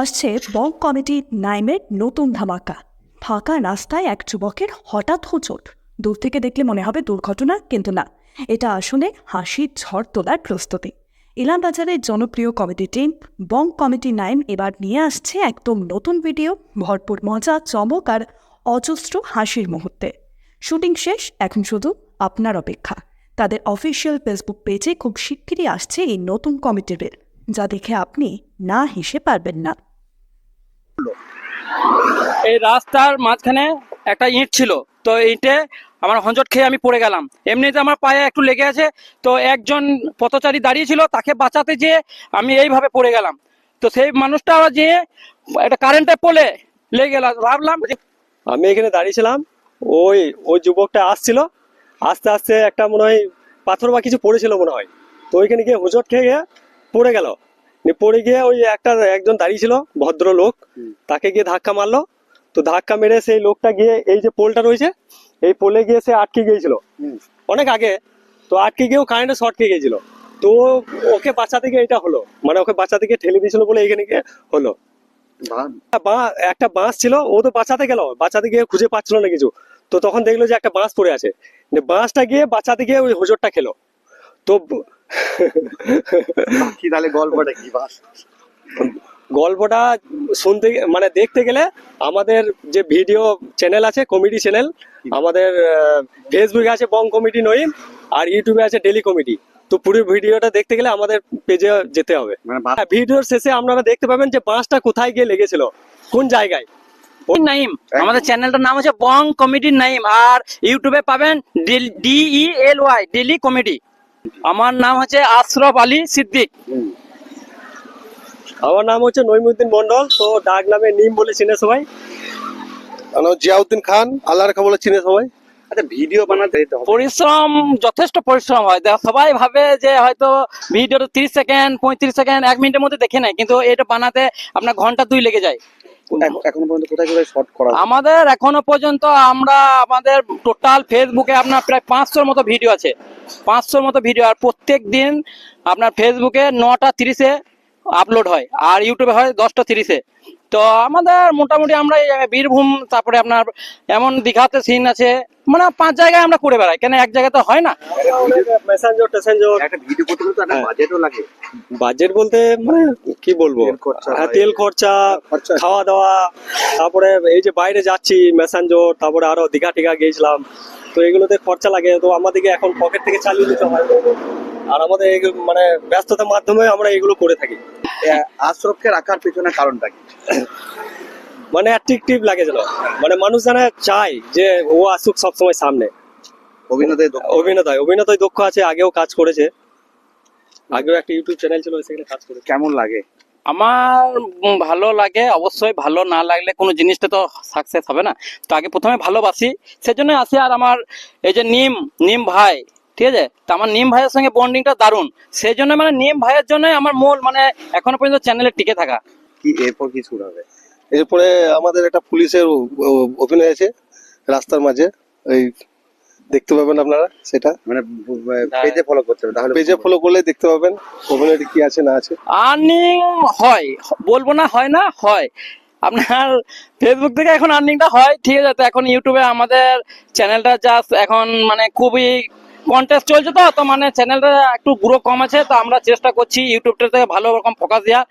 আসছে বং কমিটি নাইমের নতুন ধামাকা। ফাঁকা রাস্তায় এক যুবকের হঠাৎ হোঁচট। দূর থেকে দেখলে মনে হবে দুর্ঘটনা, কিন্তু না। এটা আসলে হাসির ঝড় তোলার প্রস্তুতি। ইলামবাজারের জনপ্রিয় comedy team Bong comedy Naim এবার নিয়ে আসছে একদম নতুন ভিডিও, ভরপুর মজা, চমক আর অজস্র হাসির মুহূর্তে। শুটিং শেষ, এখন শুধু আপনার অপেক্ষা। তাদের অফিসিয়াল ফেসবুক পেজে খুব শিগগিরই আসছে এই নতুন কমিটি রিল যা দেখে আপনি না হেসে পারবেন না। এই রাস্তার মাঝখানে একটা ইট ছিল, তো ইটে আমার হঞ্জট খেয়ে আমি পড়ে গেলাম। এমনিতে আমার পায়ে একটু লেগে আছে, তো একজন পথচারী দাঁড়িয়ে ছিল, তাকে বাঁচাতে যেয়ে আমি এইভাবে পড়ে গেলাম। তো সেই মানুষটা যে একটা কারেন্টে পড়ে লেগে গেল, ভাবলাম আমি এখানে দাঁড়িয়েছিলাম, ওই ওই যুবকটা আসছিল, আস্তে আস্তে একটা মনে হয় পাথর বা কিছু পড়েছিল মনে হয়। তো ওইখানে গিয়ে হুচট খেয়ে পড়ে গেল। পড়ে গিয়ে ওই একটা একজন দাঁড়িয়েছিল ভদ্র লোক তাকে গিয়ে ধাক্কা মারলো। তো ধাক্কা মেরে সেই লোকটা গিয়ে এই যে পোলটা রয়েছে এই পোলে গিয়ে সে আটকে গিয়েছিল। অনেক আগে। তো আটকে গিয়েও কারেন্টে শর্ট খেয়ে গিয়েছিল। তো ওকে বাঁচাতে থেকে এটা হলো। মানে ওকে বাঁচাতে গিয়ে ঠেলে দিয়েছিল বলে এখানে গিয়ে হলো। বা- একটা বাঁশ ছিল ও তো বাঁচাতে গেল। বাঁচাতে গিয়ে খুঁজে পাচ্ছিল না কিছু। তো তখন দেখল যে একটা বাঁশ পড়ে আছে। বাঁশটা গিয়ে বাঁচাতে গিয়ে ওই হোজরটা খেলো। তো কি তাহলে গল্পটা কি বাস? গল্পটা শুনতে মানে দেখতে গেলে আমাদের যে ভিডিও চ্যানেল আছে কমেডি চ্যানেল আমাদের ফেসবুকে আছে বং কমেডি নইম আর ইউটিউবে আছে ডেলি কমেডি তো পুরো ভিডিওটা দেখতে গেলে আমাদের পেজে যেতে হবে। মানে হ্যাঁ, ভিডিওর শেষে আপনারা দেখতে পাবেন যে বাঁশটা কোথায় গিয়ে লেগেছিল কোন জায়গায়। নাইম আমাদের চ্যানেলটার নাম হচ্ছে বং কমেডি নাইম আর ইউটিউবে পাবেন D E L Y daily comedy আমার নাম হচ্ছে আশরফ আলী সিদ্দিক। আমার নাম হচ্ছে নইমুদ্দিন মন্ডল তো ডাক নামে নিম বলে চিনে সবাই। জিয়াউদ্দিন খান আল্লাহ রেখা বলে চিনে সবাই। আচ্ছা ভিডিও বানাতে পরিশ্রম যথেষ্ট পরিশ্রম হয়। দেখো, সবাই ভাবে যে হয়তো ভিডিওটা তিরিশ সেকেন্ড পঁয়ত্রিশ সেকেন্ড এক মিনিটের মধ্যে দেখে নেয় কিন্তু এটা বানাতে আপনার ঘণ্টা দুই লেগে যায়। এখন- পর্যন্ত কোথায় কোথায় শর্ট করা আমাদের এখনও পর্যন্ত আমরা আমাদের টোটাল ফেসবুকে আপনার প্রায় পাঁচশোর মতো ভিডিও আছে। পাঁচশোর মতো ভিডিও আর প্রত্যেক দিন আপনার ফেসবুকে নটা তিরিশে আপলোড হয় আর ইউটিউবে হয় দশটা তিরিশে। তো আমাদের মোটামুটি আমরা এই বীরভূম তারপরে আপনার এমন দীঘাতে সিন আছে মানে পাঁচ জায়গায় আমরা করে বেড়াই কেন এক জায়গায় তো হয় না? মেসেঞ্জর টেসেঞ্জর একটা ভিডিও করতে করতে একটা হ্যাঁ। বাজেটও লাগে। বাজেট বলতে মানে কি বলব? তেল খরচা হ্যাঁ তেল খরচা খরচা খাওয়া দাওয়া তারপরে এই যে বাইরে যাচ্ছি মেসেঞ্জর তারপরে আরও দীঘা টিঘা গিয়েছিলাম। তো এগুলোতে খরচা লাগে তো আমাদেরকে এখন পকেট থেকে চালিয়ে দিতে হয়। আর আমাদের মানে ব্যস্ততার মাধ্যমে আমরা এগুলো করে থাকি। এ, আশরফকে রাখার পিছনে কারণটা কি? মানে অ্যাট্রাকটিভ লাগে যেন। মানে মানুষ জানে চায় যে ও আসুক সবসময় সামনে। অভিনেতায় অভিনেতায় অভিনেতায় দক্ষ আছে আগেও কাজ করেছে। আগেও একটা ইউটিউব চ্যানেল ছিল সেখানে কাজ করেছে। কেমন লাগে? আমার ভালো লাগে, অবশ্যই ভালো না লাগলে কোনো জিনিসটা তো সাকসেস হবে না। তো আগে প্রথমে ভালোবাসি, সেজন্য আসি আর আমার এই যে নিম নিম ভাই, ঠিক আছে? তো আমার নিম ভাইয়ের সঙ্গে বন্ডিংটা দারুণ। সেই জন্য মানে নিম ভাইয়ের জন্যই আমার মূল মানে এখনও পর্যন্ত চ্যানেলে টিকে থাকা। কি, এরপর কি শুরু হবে? এরপরে আমাদের একটা পুলিশের অভিনয় আছে, রাস্তার মাঝে, এই দেখতে পাবেন আপনারা সেটা। মানে পেজে ফলো করতে হবে তাহলে পেজে ফলো করলে দেখতে পাবেন অভিনয়টি কি আছে না আছে। আর্নিং হয়। বলব না হয় না হয়। আপনার ফেসবুক থেকে এখন আর্নিংটা হয় ঠিক আছে? এখন ইউটিউবে আমাদের চ্যানেলটা জাস্ট এখন মানে খুবই কন্টেস্ট চলছে তো তো মানে চ্যানেলটা একটু গ্রো কম আছে তো আমরা চেষ্টা করছি ইউটিউবটা থেকে ভালো রকম ফোকাস দেওয়া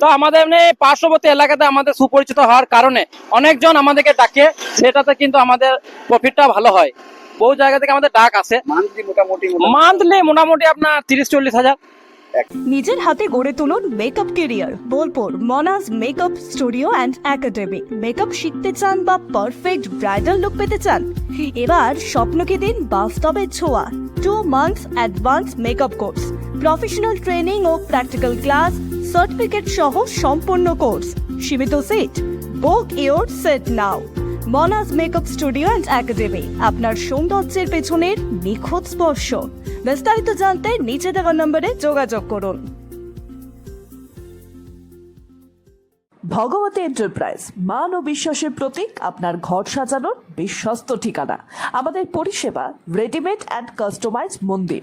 তো আমাদের এমনি পার্শ্ববর্তী এলাকাতে আমাদের সুপরিচিত হওয়ার কারণে অনেকজন আমাদেরকে ডাকে সেটাতে কিন্তু আমাদের প্রফিটটা ভালো হয়। বহু জায়গা থেকে আমাদের ডাক আসে মান্থলি মোটামুটি মান্থলি মোটামুটি আপনার তিরিশ চল্লিশ হাজার। নিজের হাতে গড়ে তুলুন makeup career Bolpur Manaj makeup studio and academy makeup শিখতে চান বা পারফেক্ট ব্রাইডাল লুক পেতে চান? এবার স্বপ্নকে দিন বাস্তবের ছোঁয়া। Two months advance makeup course professional training ও প্র্যাকটিক্যাল ক্লাস সার্টিফিকেট সহ সম্পূর্ণ কোর্স সীমিত seat book your seat now Manaj makeup studio and academy, আপনার সৌন্দর্যের পেছনের নিখুঁত স্পর্শ। বিস্তারিত জানতে নিচে দেওয়া নম্বরে যোগাযোগ করুন। ভগবতী এন্টারপ্রাইজ, মান ও বিশ্বাসের প্রতীক, আপনার ঘর সাজানোর বিশ্বস্ত ঠিকানা। আমাদের পরিষেবা রেডিমেড অ্যান্ড কাস্টমাইজ মন্দির।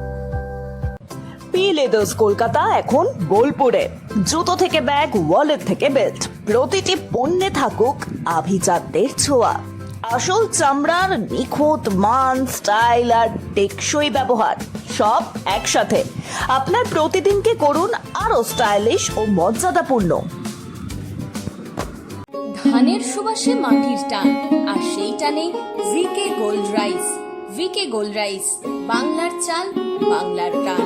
P leathers Kolkata এখন বোলপুরে। জুতো থেকে ব্যাগ ওয়ালেট থেকে বেল্ট প্রতিটি পণ্যে থাকুক আভিজাতদের ছোঁয়া। আসল চামড়ার নিখুঁত মান স্টাইল আর টেকসই ব্যবহার, সব একসাথে। আপনার প্রতিদিনকে করুন আরও স্টাইলিশ ও মর্যাদাপূর্ণ। ধানের সুবাসে মাটির টান, আর সেই টানে VK gold rice VK gold rice বাংলার চাল, বাংলার প্রাণ।